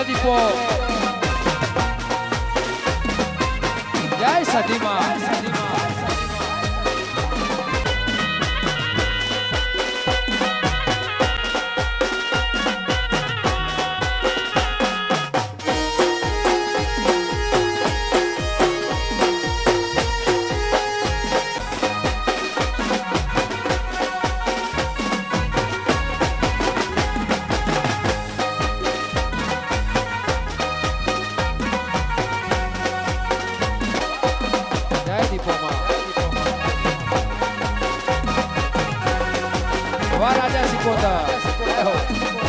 જય દીપો જય સદીમાં Vai lá, desce e conta.